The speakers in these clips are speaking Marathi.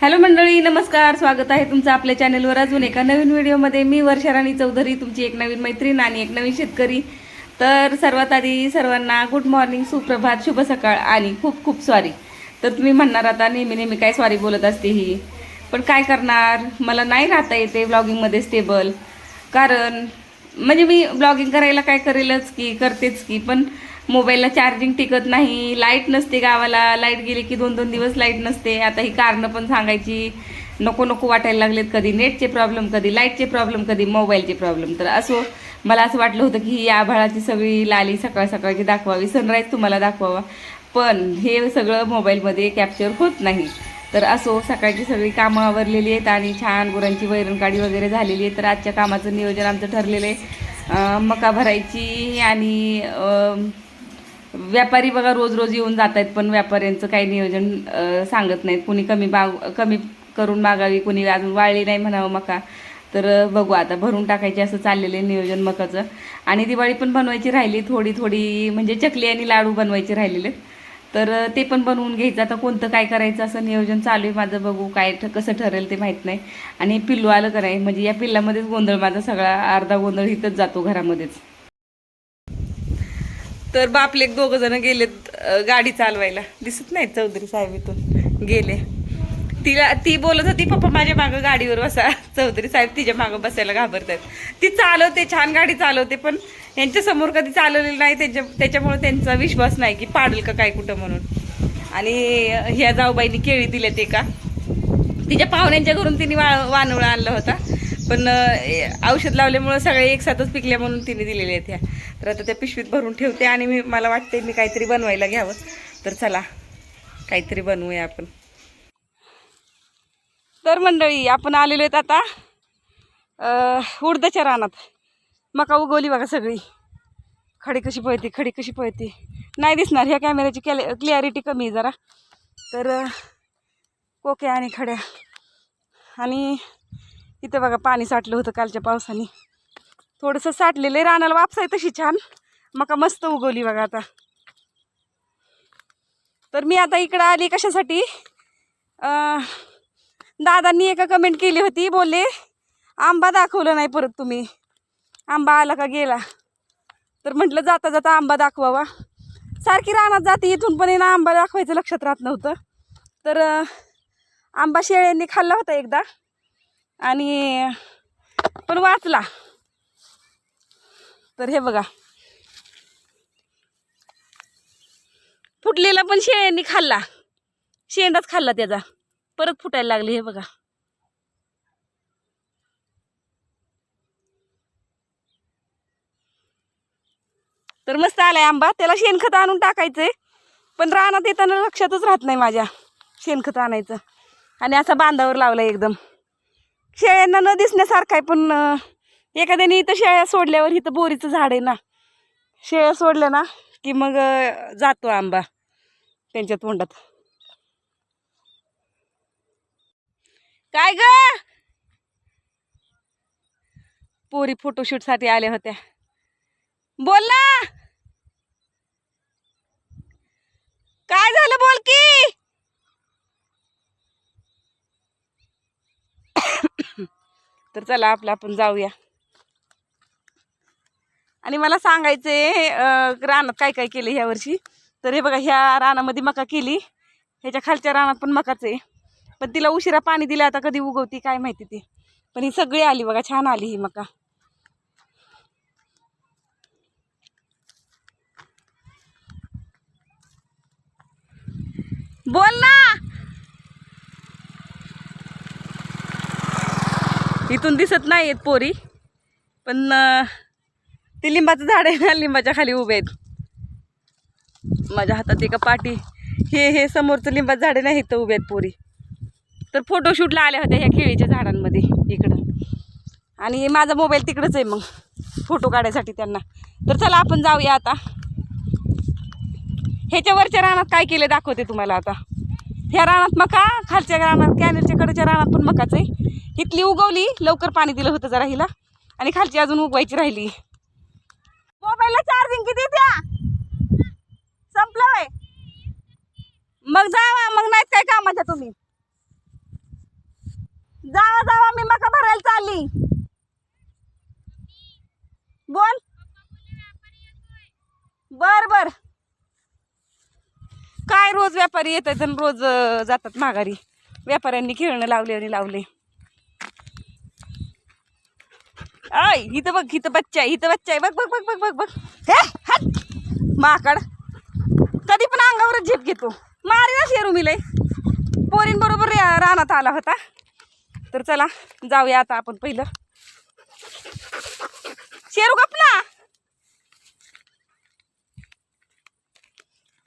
हॅलो मंडळी नमस्कार. स्वागत आहे तुमचं आपल्या चॅनलवर अजून एका नवीन व्हिडिओमध्ये मी वर्षाराणी चौधरी तुमची एक नवीन मैत्रीण आणि एक नवीन शेतकरी. तर सर्वात आधी सर्वांना गुड मॉर्निंग सुप्रभात शुभ सकाळ आणि खूप खूप सॉरी तर तुम्ही म्हणणार आता नेहमी नेहमी काय सॉरी बोलत असते ही. पण काय करणार? मला नाही राहता येते ब्लॉगिंगमध्ये स्टेबल कारण म्हणजे मी ब्लॉगिंग करायला काय करेलच की करतेच की पण मोबाईलला चार्जिंग टिकत नाही लाइट नसते गावाला. लाइट गेली की दोन दोन दिवस लाइट नसते. आता ही कारणं पण सांगायची. नको नको वाटायला लागलेत कधी नेटचे प्रॉब्लेम कधी लाईटचे प्रॉब्लेम कधी मोबाईलचे प्रॉब्लेम तर असो मला असं वाटलं होतं की ही आभाळाची सगळी लाली सकाळ सकाळची दाखवावी. सनराईज तुम्हाला दाखवावा. पण हे सगळं मोबाईलमध्ये कॅप्चर होत नाही. तर असो सकाळची सगळी कामं आवरलेली आहेत आणि छान गुरांची वैरणकाडी वगैरे झालेली आहे तर आजच्या कामाचं नियोजन आमचं ठरलेलं आहे. मका भरायची आणि व्यापारी बघा रोज रोज येऊन जात आहेत पण व्यापाऱ्यांचं काही नियोजन सांगत नाहीत. कुणी कमी माग कमी करून मागावी कुणी अजून वाळली नाही म्हणावं मका. तर बघू आता. भरून टाकायचे असं चाललेलं आहे नियोजन मकाचं. आणि दिवाळी पण बनवायची राहिली. थोडी थोडी म्हणजे चकली आणि लाडू बनवायचे राहिलेले तर ते पण बनवून घ्यायचं. आता कोणतं काय करायचं असं नियोजन चालू आहे माझं बघू. काय ठ कसं ठरेल ते माहीत नाही. आणि पिल्लू आलं कराय नाही? म्हणजे या पिल्लामध्येच गोंधळ माझा सगळा. अर्धा गोंधळ इथंच जातो घरामध्येच. तर बापले एक दोघं जण गेलेत गाडी चालवायला. दिसत नाही चौधरी साहेब इथून. गेले. तिला ती बोलत होती पप्पा माझ्या मागं गाडीवर बसा. चौधरी साहेब तिच्या मागं बसायला घाबरतात. ती चालवते छान गाडी चालवते पण यांच्यासमोर कधी चालवलेली नाही. त्याच्या त्याच्यामुळे त्यांचा विश्वास नाही की पाडेल का काय कुठं म्हणून. आणि ह्या जाऊबाईनी केळी दिल्या ते का तिच्या पाहुण्यांच्या घरून तिने वा वानवळा आणला होता. पण औषध लावल्यामुळं सगळे एकसाथच पिकल्या म्हणून तिने दिलेल्या आहेत ह्या. तर आता त्या पिशवीत भरून ठेवते आणि मी मला वाटते मी काहीतरी बनवायला घ्यावं. तर चला काहीतरी बनवूया आपण. तर मंडळी आपण आलेलो आहेत आता उडदाच्या रानात. मका उगवली बघा सगळी. खडी कशी पळते खडी कशी पळते. नाही दिसणार ह्या कॅमेऱ्याची क्लॅ क्लिअरिटी कमी आहे जरा. तर कोक्या आणि खड्या. आणि इथं बघा पाणी साठलं होतं कालच्या पावसाने. थोडंसं साठलेलं आहे रानाला वापस आहे तशी छान. मका मस्त उगवली बघा आता. तर मी आता इकडं आली कशासाठी? दादांनी एका कमेंट केली होती बोलले आंबा दाखवलं नाही परत तुम्ही. आंबा आला का गेला? तर म्हटलं जाता जाता आंबा दाखवावा. सारखी रानात जाते इथून पण ना आंबा दाखवायचं लक्षात राहत नव्हतं. तर आंबा शेळ्यांनी खाल्ला होता एकदा. आणि पण वाचला. तर हे बघा. फुटलेला पण शेळ्यांनी खाल्ला. शेंडाच खाल्ला त्याचा. परत फुटायला लागले हे बघा. तर मस्त आलाय आंबा. त्याला शेणखत आणून टाकायचंय. पण रानात येताना लक्षातच राहत नाही माझ्या शेणखत आणायचं. आणि असा बांधावर लावलाय एकदम. शेळ्यांना न दिसण्यासारखं आहे पण एखाद्याने इथं शेळ्या सोडल्यावर इथं बोरीचं झाड आहे ना शेळ्या सोडल्या ना की मग जातो आंबा त्यांच्या तोंडात. काय ग? पोरी फोटोशूटसाठी आल्या होत्या. बोल ना! काय झालं बोल की? तर चला आपलं आपण जाऊया. आणि मला सांगायचं आहे रानात काय काय केलं ह्या वर्षी? तर हे बघा ह्या रानामध्ये मका केली. ह्याच्या खालच्या रानात पण मकाच आहे. पण तिला उशिरा पाणी दिलं आता कधी उगवती काय माहिती ती. पण ही सगळी आली बघा छान आली ही मका. बोल ना! इथून दिसत नाही आहेत पोरी. पण ते लिंबाचं झाड आहे ना लिंबाच्या खाली उभे आहेत. माझ्या हातात एका पाठी हे हे समोरचं लिंबाचं झाड आहे ना इथं उभे आहेत पोरी. तर फोटोशूटला आल्या होत्या ह्या केळीच्या झाडांमध्ये इकडं. आणि माझा मोबाईल तिकडंच आहे मग फोटो काढायसाठी त्यांना. तर चला आपण जाऊया आता. ह्याच्या वरच्या रानात काय केले दाखवते तुम्हाला आता. ह्या रानात मका खालच्या रानात कॅनलच्या कडच्या रानात पण मकाच आहे. इथली उगवली लवकर पाणी दिलं होतं जरा हिला. आणि खालची अजून उगवायची राहिली. मोबाईलला चार्जिंग किती द्या? संपलं वय मग जावा मग नाहीत काय कामाच्या तुम्ही. जावा जावा मी मका भरायला चालली. बोल. बर बर. काय रोज व्यापारी येतात आणि रोज जातात माघारी? व्यापाऱ्यांनी खेळणं लावले आणि लावले. आय इथं बघ इथं बच्चा आहे इथं बच्चा आहे. बघ बघ बघ बघ बघ. बघ हे हट. माकड. कधी पण अंगावरच झेप घेतो. मारी ना शेरू मिलय पोरींबरोबर रानात आला होता. तर चला जाऊया आता आपण पहिलं. शेरू गप ना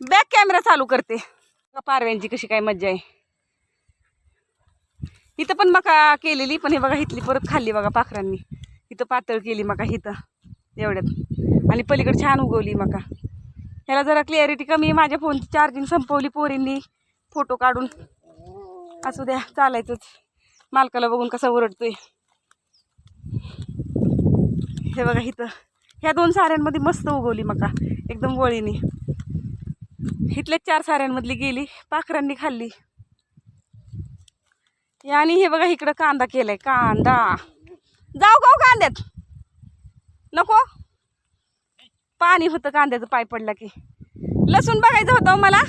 बॅक कॅमेरा चालू करते. बघा पारव्यांची कशी काय मज्जा आहे. इथं पण मका केलेली पण हे बघा इथली परत खाल्ली बघा पाखरांनी. इथं पातळ केली मका इथं एवढ्यात. आणि पलीकडे छान उगवली मका. ह्याला जरा क्लिअरिटी कमी माझ्या फोनची चार्जिंग संपवली पोरींनी. फोटो काढून. असू द्या चालायचंच. मालकाला बघून कसं ओरडतोय. हे बघा इथं. ह्या दोन साऱ्यांमध्ये मस्त उगवली मका. एकदम वळीने. इथल्या चार साऱ्यांमधली गेली. पाखरांनी खाल्ली. आणि हे बघा इकडं कांदा केलाय. कांदा. जाऊ गाव हो कांद्यात? नको? पाणी होतं कांद्याचं पाय पडला की. लसूण बघायचं होतं हो मला.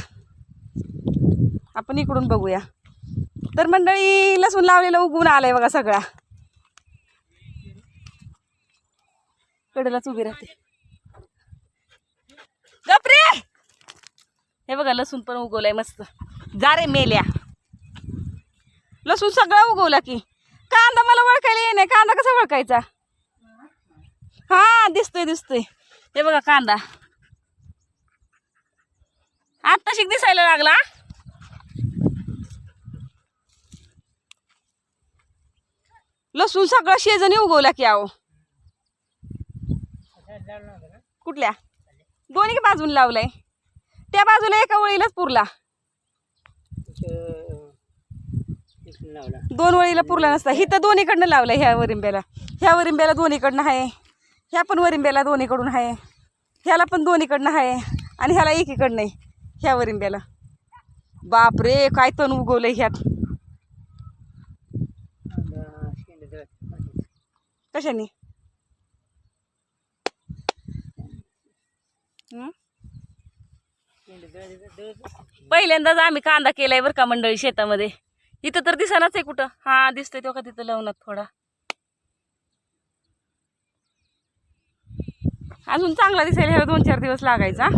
आपण इकडून बघूया. तर मंडळी लसूण लावलेलं उगवून आलंय बघा सगळा. कडेलाच उभी राहते. गपरे! हे बघा लसूण पण उगवलंय मस्त. जा रे मेल्या. लसूण सगळा उगवला की. कांदा मला ओळखायला ये नाही कांदा कसा ओळखायचा? हा दिसतोय दिसतोय. हे बघा कांदा. आत्ता शिक दिसायला लागला. लसूण सगळं शेजणी उगवला की आहो कुठल्या? दोन्ही बाजून लावलाय. त्या बाजूला एका ओळीलाच पुरला. दोन वळीला पुरला नसता. हिथं दोन्हीकडनं लावला ह्या वरिंब्याला. ह्या वरिंब्याला दोन्हीकडनं आहे ह्या पण वरिंब्याला दोन्हीकडून आहे ह्याला पण दोन्हीकडनं आहे आणि ह्याला एकीकडनं आहे ह्या वरिंब्याला. बापरे काय तण उगवलंय ह्यात. कशाने? पहिल्यांदाच आम्ही कांदा केलाय बरं का मंडळी शेतामध्ये. इथं तर दिसनाच आहे कुठं. हा दिसतोय तो का तिथं लवणात थोडा. अजून चांगला दिसायला ह्याला दोन चार दिवस लागायचा.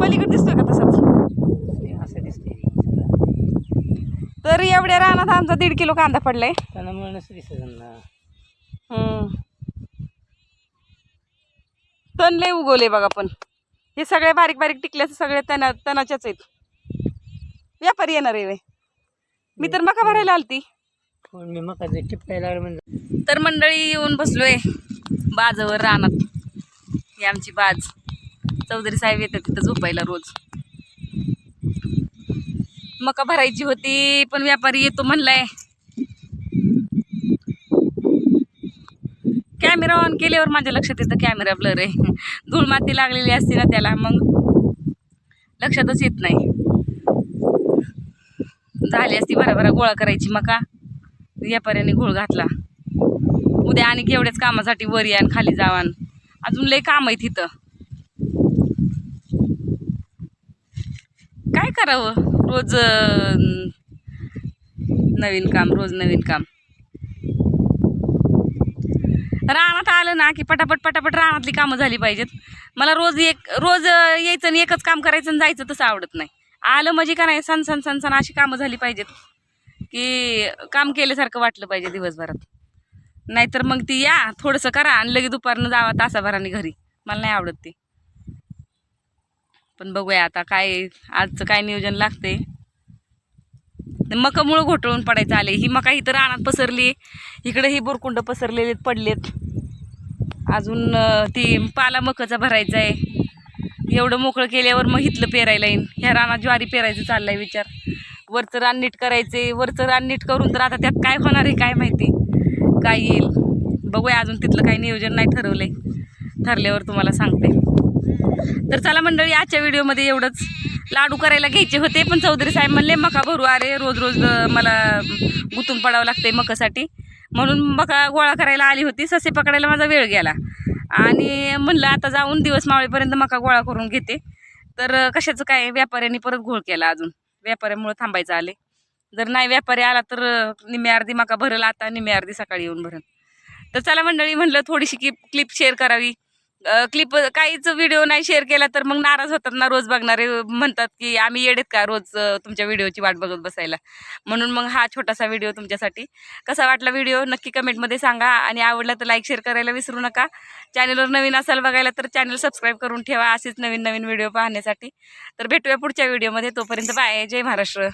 पलीकडे दिसतोय का तसाच? असं तर एवढ्या रानात आमचा दीड किलो कांदा पडलाय. तण लय उगवले बघा पण. हे सगळे बारीक बारीक टिकल्याचे सगळे तना तणाच्याच आहेत. व्यापारी येणार आहे. मी तर मका भरायला आलती. मी म्हणजे तर मंडळी येऊन बसलोय बाजवर रानात. ही आमची बाज. चौधरी साहेब येतात तिथं झोपायला रोज. मका भरायची होती पण व्यापारी येतो म्हणलाय. कॅमेरा ऑन केल्यावर माझ्या लक्षात येतं कॅमेरा ब्लर आहे. धूळ माती लागलेली असते ना त्याला मग लक्षातच येत नाही. झाली असती भराभरा गोळा करायची मका व्यापाऱ्याने घोळ घातला. उद्या आणि केवढ्याच कामासाठी वर या खाली जावान अजून लय काम आहे तिथं काय करावं? रोज नवीन काम रोज नवीन काम. रानात आलं ना की पटापट पटापट रानातली कामं झाली पाहिजेत. मला रोज एक रोज यायचं आणि एकच काम करायचं आणि जायचं तसं आवडत नाही. आलं म्हणजे का नाही सण सण सण सण अशी कामं झाली पाहिजेत. की काम केल्यासारखं वाटलं पाहिजे दिवसभरात. नाहीतर मग ती या थोडंसं करा आणि लगेच दुपारनं जावा तासाभराने घरी. मला नाही आवडत ते. पण बघूया आता काय आजचं काय नियोजन लागते मकामुळं घोटळून पडायचं आले. ही मका इथं रानात पसरली. इकडे ही बोरकुंड पसरलेले पडलेत. अजून ती पाला मकाचा भरायचा आहे एवढं मोकळं केल्यावर मग इथलं पेरायला येईन. ह्या रानात ज्वारी पेरायचं चाललाय विचार. वरचं रान नीट करायचे. वरचं रान नीट करून तर आता त्यात काय होणार आहे काय माहिती? काय येईल? बघूया अजून तिथलं काही नियोजन नाही ठरवलंय. ठरल्यावर तुम्हाला सांगते. तर चला मंडळी आजच्या व्हिडिओमध्ये एवढंच. लाडू करायला घ्यायचे होते पण चौधरी साहेब म्हणले मका भरू. अरे रोज रोज मला गुतून पडावं लागते मकासाठी. म्हणून मका गोळा करायला आली होती. ससे पकडायला माझा वेळ गेला. आणि म्हणलं आता जाऊन दिवस मावळेपर्यंत मका गोळा करून घेते. तर कशाचं काय? व्यापाऱ्यांनी परत घोळ केला अजून. व्यापाऱ्यामुळे थांबायचं आले. जर नाही व्यापारी आला तर अं, निम्मी अर्धी मका भरल आता निम्मी अर्धी सकाळी येऊन भरल. तर चला मंडळी म्हणलं थोडीशी की क्लिप शेअर करावी. क्लिप काहीच व्हिडिओ नाही शेअर केला तर मग नाराज होतात ना रोज बघणारे म्हणतात की आम्ही येडेत का रोज तुमच्या व्हिडिओची वाट बघत बसायला. म्हणून मग हा छोटासा व्हिडिओ तुमच्यासाठी. कसा वाटला व्हिडिओ नक्की कमेंटमध्ये सांगा आणि आवडला तर लाईक शेअर करायला विसरू नका. चॅनलवर नवीन असाल बघायला तर चॅनल सबस्क्राईब करून ठेवा. असेच नवीन नवीन व्हिडिओ पाहण्यासाठी. तर भेटूया पुढच्या व्हिडिओमध्ये तोपर्यंत बाय जय महाराष्ट्र.